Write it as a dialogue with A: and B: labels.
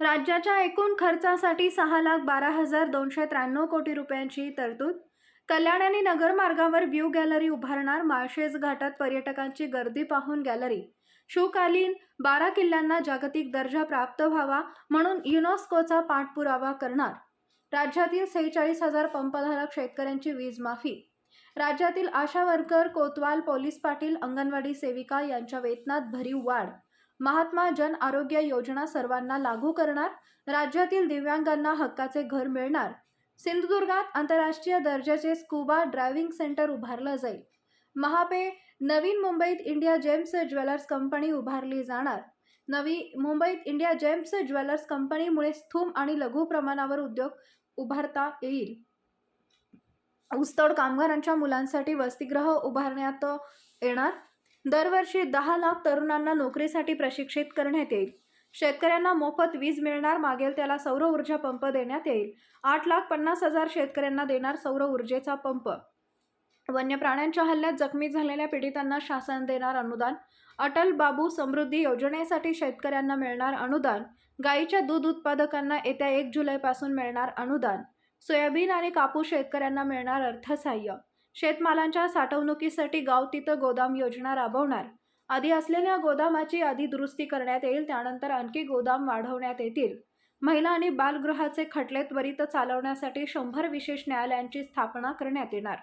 A: राज्याच्या एकूण खर्चासाठी सहा लाख बारा हजार दोनशे त्र्याण्णव कोटी रुपयांची तरतूद. कल्याण आणि नगर मार्गावर व्ह्यू गॅलरी उभारणार माळशेज घाटात पर्यटकांची गर्दी पाहून गॅलरी शिवकालीन बारा किल्ल्यांना जागतिक दर्जा प्राप्त व्हावा म्हणून युनेस्कोचा पाठपुरावा करणार. राज्यातील सेहेचाळीस हजार पंपधारक शेतकऱ्यांची वीज माफी. राज्यातील आशा वर्कर कोतवाल पोलीस पाटील अंगणवाडी सेविका यांच्या वेतनात भरीव वाढ. महात्मा जन आरोग्य योजना सर्वांना लागू करणार राज्यातील दिव्यांगांना हक्काचे घर मिळणार. सिंधुदुर्गात आंतरराष्ट्रीय दर्जाचे स्कुबा ड्रायव्हिंग सेंटर उभारलं जाईल. महापे नवीन मुंबईत इंडिया जेम्स ज्वेलर्स कंपनी उभारली जाणार. नवी मुंबईत इंडिया जेम्स ज्वेलर्स कंपनीमुळे स्थूम आणि लघु प्रमाणावर उद्योग उभारता येईल. ऊसतोड कामगारांच्या मुलांसाठी वसतिगृह उभारण्यात येणार. दरवर्षी दहा लाख तरुणांना नोकरीसाठी प्रशिक्षित करण्यात येईल. शेतकऱ्यांना मोफत वीज मिळणार मागेल त्याला सौर ऊर्जा पंप देण्यात येईल. आठ लाख पन्नास हजार शेतकऱ्यांना देणार सौर ऊर्जेचा पंप. वन्य प्राण्यांच्या हल्ल्यात जखमी झालेल्या पीडितांना शासन देणार अनुदान. अटल बाबू समृद्धी योजनेसाठी शेतकऱ्यांना मिळणार अनुदान. गायीच्या दूध उत्पादकांना येत्या एक जुलैपासून मिळणार अनुदान. सोयाबीन आणि कापूस शेतकऱ्यांना मिळणार अर्थसहाय्य. शेतमालांच्या साठवणुकीसाठी गाव तिथं गोदाम योजना राबवणार. आधी असलेल्या गोदामाची आधी दुरुस्ती करण्यात येईल त्यानंतर आणखी गोदाम वाढवण्यात येतील. महिला आणि बालगृहाचे खटले त्वरित चालवण्यासाठी शंभर विशेष न्यायालयांची स्थापना करण्यात येणार.